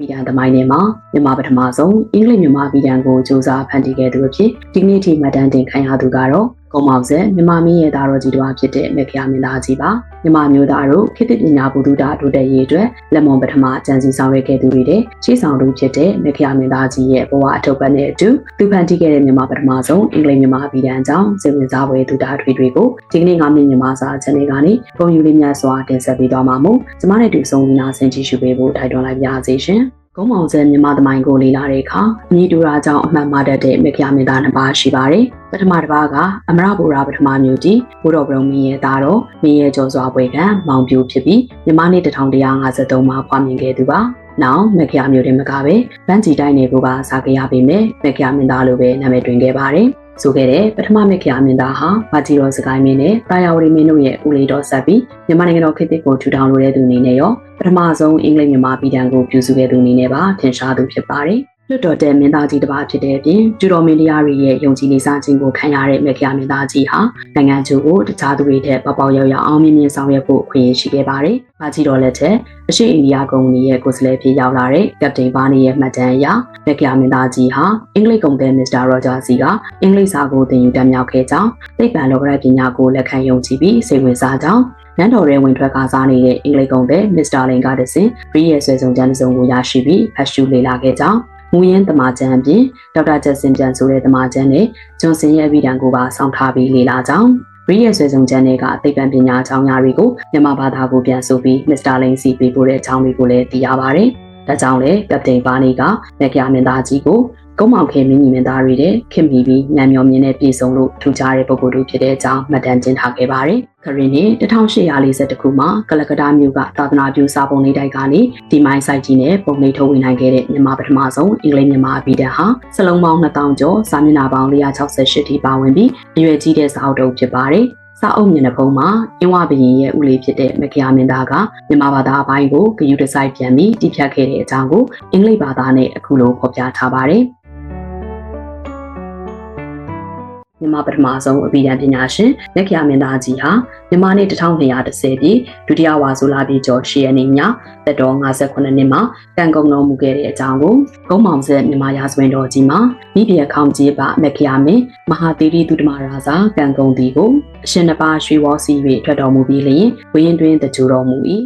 ဗီဒန်သမိုင်းထဲမှာမြန်မာပထမဆုံးအင်္ဂလိပ်မြန်မာဗီဒန်ကိုစူးစမ်းဖန်တီးခဲ့သူအဖြစ်ဒီကနေ့ထိမှတ်တမ်းတင်ခံရသူကတော့ ကုံမောင်ဆက်မြန်မာမင်းရဲ့သားတော်ကြီးတစ်ပါးဖြစ်တဲ့မက္ခယာမင်းသားကြီးပါမြန်မာမျိုးသားတို့ခေတ်သစ်ပညာဘုဒ္ဓတာတိုးတက်ရေးအတွက်လက်မွန်ပထမအကြံစီဆောင်ရွက်ခဲ့သူတွေတဲ့ရှေ့ဆောင်သူဖြစ်တဲ့မက္ခယာမင်းသားကြီးရဲ့ဘဝအထောက်ပံ့တဲ့အတူသူဖန်တီးခဲ့တဲ့မြန်မာပထမဆုံးအင်္ဂလိပ်မြန်မာဗီဒန်အကြောင်းစိတ်ဝင်စားဖွယ်သူတာထွေတွေကိုဒီကနေ့ငါမြင့်မြန်မာစာ channel ကနေပုံယူလေးများစွာတင်ဆက်ပေးသွားမှာမို့ကျမနဲ့တူဆုံးပြီးနာဆင်ကြည့်ရှုပေးဖို့တိုက်တွန်းလိုက်ပါရစေရှင် ကုန်းမောင်ဆဲမြန်မာသမိုင်းကိုလေ့လာတဲ့အခါအမည်တူရာကြောင့်အမှတ်မှတ်တတ်တဲ့မက္ခယာမင်းသားနှစ်ပါးရှိပါတယ်။ပထမတစ်ပါးကအမရဘူရာပထမမျိုးတီဘုရောဘရုံမင်းရဲ့သားတော်မင်းရဲ့ကျော်စွာပွဲကမောင်ပြူဖြစ်ပြီးမြန်မာနှစ်1153မှာဖွားမြင်ခဲ့သူပါ။နောက်မက္ခယာမျိုးတင်မကပဲဗန်ဂျီတိုင်းနယ်ကိုပါစားခဲ့ရပေမဲ့မက္ခယာမင်းသားလိုပဲနာမည်တွင်ခဲ့ပါတယ်။ ဆိုခဲ့တဲ့ပထမမက္ခယာမင်းသားဟာဗာဂျီရောစကိုင်းမင်းနဲ့တာယာဝရီမင်းတို့ရဲ့ဦးလေးတော်ဆက်ပြီးမြန်မာနိုင်ငံတော်ခေတ်သစ်ကိုထူထောင်လိုတဲ့သူအနေနဲ့ရောပထမဆုံးအင်္ဂလိပ်မြန်မာပြည်တံကိုပြုစုခဲ့သူအနေနဲ့ပါထင်ရှားသူဖြစ်ပါတယ်။ လွတ်တော်တဲ့မင်းသားကြီးတစ်ပါးဖြစ်တဲ့အပြင်ကျူတော်မင်းတရားတွေရဲ့ယုံကြည်နေစားခြင်းကိုခံရတဲ့မက္ခယာမင်းသားကြီးဟာနိုင်ငံကျိုးကိုတခြားသူတွေထက်ပေါပေါရောက်ရောက်အောင်မြင်မြင်ဆောင်ရွက်ဖို့အခွင့်အရေးရှိခဲ့ပါတယ်။ပါကြီးတော်လက်ထက်အရှိအိန္ဒိယကုမ္ပဏီရဲ့ကိုယ်စားလှယ်ဖြစ်ရောက်လာတဲ့ကပတိန်ဘာနီရဲ့မှတ်တမ်းအရမက္ခယာမင်းသားကြီးဟာအင်္ဂလိပ်ကုန်သည်မစ္စတာရောဂျာစီကအင်္ဂလိပ်စာကိုသင်ယူတတ်မြောက်ခဲ့ကြောင်းသိပ္ပံလောကရပညာကိုလက်ခံယုံကြည်ပြီးစိတ်ဝင်စားကြောင်းနန်းတော်ရဲဝင်ထွက်ကစားနေတဲ့အင်္ဂလိပ်ကုန်တဲ့မစ္စတာလင်ကတဆင်ရီရဲ့ဆွေစုံကျန်းတစ်စုံကိုရရှိပြီးဖတ်ရှုလေ့လာခဲ့ကြောင်း မူရင်းတမာကျန်အပြင်ဒေါက်တာကျက်စင်ပြန်ဆိုတဲ့တမာကျန်နဲ့ဂျွန်စင်ရဲ့ဗီဒံကိုပါစောင့်ထားပြီးလေ့လာကြောင်းရီရဲ့ဆွေစုံကျန်တွေကအသိပ္ပံပညာအကြောင်းအရာတွေကိုမြန်မာဘာသာကိုပြန်ဆိုပြီးမစ္စတာလင်စီပေးပို့တဲ့အကြောင်းတွေကိုလည်းသိရပါတယ်။ဒါကြောင့်လေကပတိန်ဘာနီကမက်ကယာမင်းသားကြီးကို ကုန်းမောင်ခဲမင်းညီမင်းသားတွေတဲ့ခင်မီပြီးညံမျောမြင်းနဲ့ပြည်စုံလို့ထူခြားတဲ့ပုဂ္ဂိုလ်တို့ဖြစ်တဲ့အကြောင်းမှတ်တမ်းတင်ထားခဲ့ပါတယ်။ခရင်နှစ်1840ခုမှာကလကတ္တာမြို့ကသာသနာပြုစာပုံလေးတိုက်ကနေဒီမိုင်းဆိုင်ကြီးနဲ့ပုံလေးထုတ်ဝင်နိုင်ခဲ့တဲ့မြန်မာပထမဆုံးအင်္ဂလိပ်မြန်မာဗီဒန်ဟာစလုံးပေါင်း2000ကျော်စာမျက်နှာပေါင်း468ထိပါဝင်ပြီးအရွယ်ကြီးတဲ့စာအုပ်တုပ်ဖြစ်ပါတယ်။စာအုပ်မျက်နှာဖုံးမှာအင်းဝဘရင်ရဲ့ဦးလေးဖြစ်တဲ့မက္ကယာမင်းသားကမြန်မာဘာသာအပိုင်းကိုဂရုတစိုက်ပြန်ပြီးတည်ဖြတ်ခဲ့တဲ့အကြောင်းကိုအင်္ဂလိပ်ဘာသာနဲ့အခုလိုဖော်ပြထားပါတယ်။ မြန်မာပထမဆုံးအပြည်ပြည်ပညာရှင်လက်ခရမင်းသားကြီးဟာမြန်မာနှစ်1210ပြည့်ဒုတိယဝါဆိုလာပြည်ကျော်10ရက်နေ့ညသက်တော်58နှစ်မှာကံကုန်တော်မူခဲ့တဲ့အကြောင်းကိုကုန်းမောင်ဆက်မြန်မာရာဇဝင်တော်ကြီးမှာမိဖုရားခေါင်းကြီးပါမက်ခရမင်းမဟာသီရိသုတမရာဇာကံကုန်တီကိုအရှင်နှစ်ပါးရွှေဝါစီ၍ထွက်တော်မူပြီးလျင်ဝင်းတွင်တကြူတော်မူ၏